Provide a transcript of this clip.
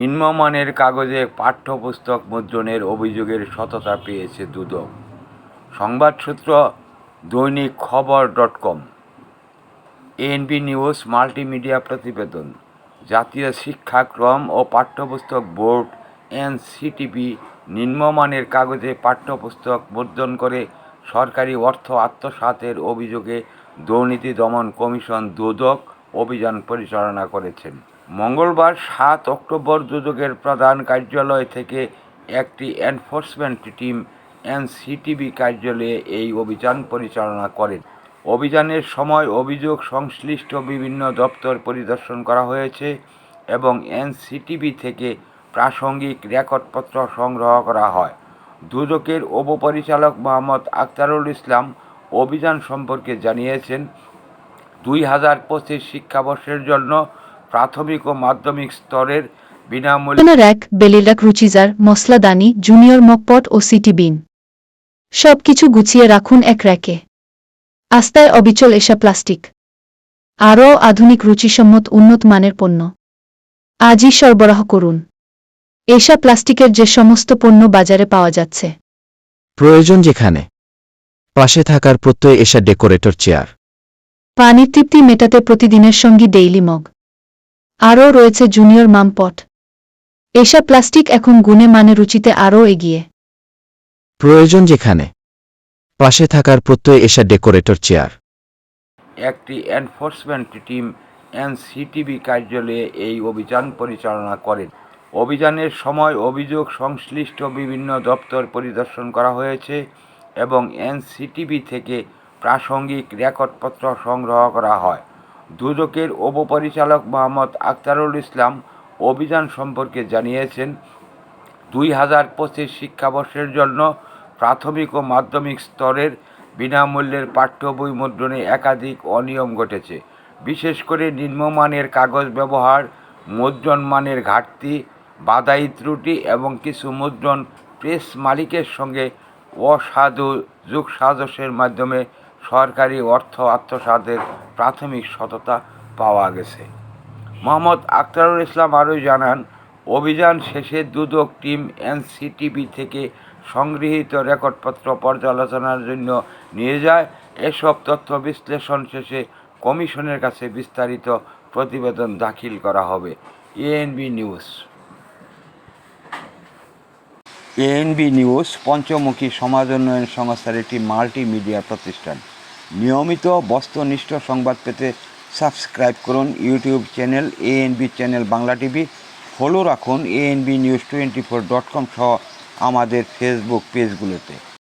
নিম্নমানের কাগজে পাঠ্যপুস্তক মুদ্রণের অভিযোগের সততা পেয়েছে দুদক। সংবাদসূত্র দৈনিক খবর dot com. ANB news multimedia প্রতিবেদন। জাতীয় শিক্ষাক্রম ও পাঠ্যপুস্তক বোর্ড এনসিটিপি নিম্নমানের কাগজে পাঠ্যপুস্তক মুদ্রণ করে সরকারি অর্থ আত্মসাতের অভিযোগে দুর্নীতি দমন কমিশন দুদক অভিযান পরিচালনা করেছেন। মঙ্গলবার সাত অক্টোবর দুদকের প্রধান কার্যালয় থেকে একটি এনফোর্সমেন্ট টিম এনসিটিবি কার্যালয়ে এই অভিযান পরিচালনা করেন। অভিযানের সময় অভিযোগ সংশ্লিষ্ট বিভিন্ন দপ্তর পরিদর্শন করা হয়েছে এবং এনসিটিভি থেকে প্রাসঙ্গিক রেকর্ডপত্র সংগ্রহ করা হয়। দুদকের উপপরিচালক মোহাম্মদ আখতারুল ইসলাম অভিযান সম্পর্কে জানিয়েছেন, দুই হাজার পঁচিশ শিক্ষাবর্ষের জন্য প্রাথমিক ও মাধ্যমিক স্তরের বিনামূল্যে র্যাক বেলিলাক রুচিজার মশলাদানি জুনিয়র মকপট ও সিটি বিন। সব কিছু গুছিয়ে রাখুন এক র্যাকে। আস্তায় অবিচল এসা প্লাস্টিক। আরও আধুনিক রুচিসম্মত উন্নত মানের পণ্য। আজই সরবরাহ করুন। এসা প্লাস্টিকের যে সমস্ত পণ্য বাজারে পাওয়া যাচ্ছে। প্রয়োজন যেখানে। পাশে থাকার প্রত্যয় এসা ডেকোরেটর চেয়ার। পানির তৃপ্তি মেটাতে প্রতিদিনের সঙ্গী ডেইলি মগ। আরও রয়েছে জুনিয়র মামপট। এসা প্লাস্টিক এখন গুণে মানে রুচিতে আরও এগিয়ে। প্রয়োজন যেখানে পাশে থাকার প্রত্যয় এসা ডেকোরেটর চেয়ার। একটি এনফোর্সমেন্ট টিম এনসিটিভি কার্যালয়ে এই অভিযান পরিচালনা করেন। অভিযানের সময় অভিযোগ সংশ্লিষ্ট বিভিন্ন দপ্তর পরিদর্শন করা হয়েছে এবং এনসিটিভি থেকে প্রাসঙ্গিক রেকর্ডপত্র সংগ্রহ করা হয়। দুদকের উপপরিচালক মোহাম্মদ আখতারুল ইসলাম অভিযান সম্পর্কে জানিয়েছেন, দুই হাজার পঁচিশ শিক্ষাবর্ষের জন্য প্রাথমিক ও মাধ্যমিক স্তরের বিনামূল্যের পাঠ্য বই মুদ্রণে একাধিক অনিয়ম ঘটেছে। বিশেষ করে নিম্নমানের কাগজ ব্যবহার, মুদ্রণ মানের ঘাটতি বাদাই ত্রুটি এবং কিছু মুদ্রণ প্রেস মালিকের সঙ্গে অসাধু যুগ সাজসের মাধ্যমে সরকারি অর্থ আত্মসাতের প্রাথমিক সততা পাওয়া গেছে। মোহাম্মদ আখতারুল ইসলাম আরও জানান, অভিযান শেষে দুদক টিম এনসিটিভি থেকে সংগৃহীত রেকর্ডপত্র পর্যালোচনার জন্য নিয়ে যায়। এসব তথ্য বিশ্লেষণ শেষে কমিশনের কাছে বিস্তারিত প্রতিবেদন দাখিল করা হবে। ANB news. এএনবি নিউজ পঞ্চমুখী সমাজ উন্নয়ন সংস্থার একটি মাল্টিমিডিয়া প্রতিষ্ঠান। নিয়মিত বস্তুনিষ্ঠ সংবাদ পেতে সাবস্ক্রাইব করুন YouTube channel ANB channel Bangla TV. Follow রাখুন ANB news twenty four dot com সহ আমাদের ফেসবুক পেজগুলোতে।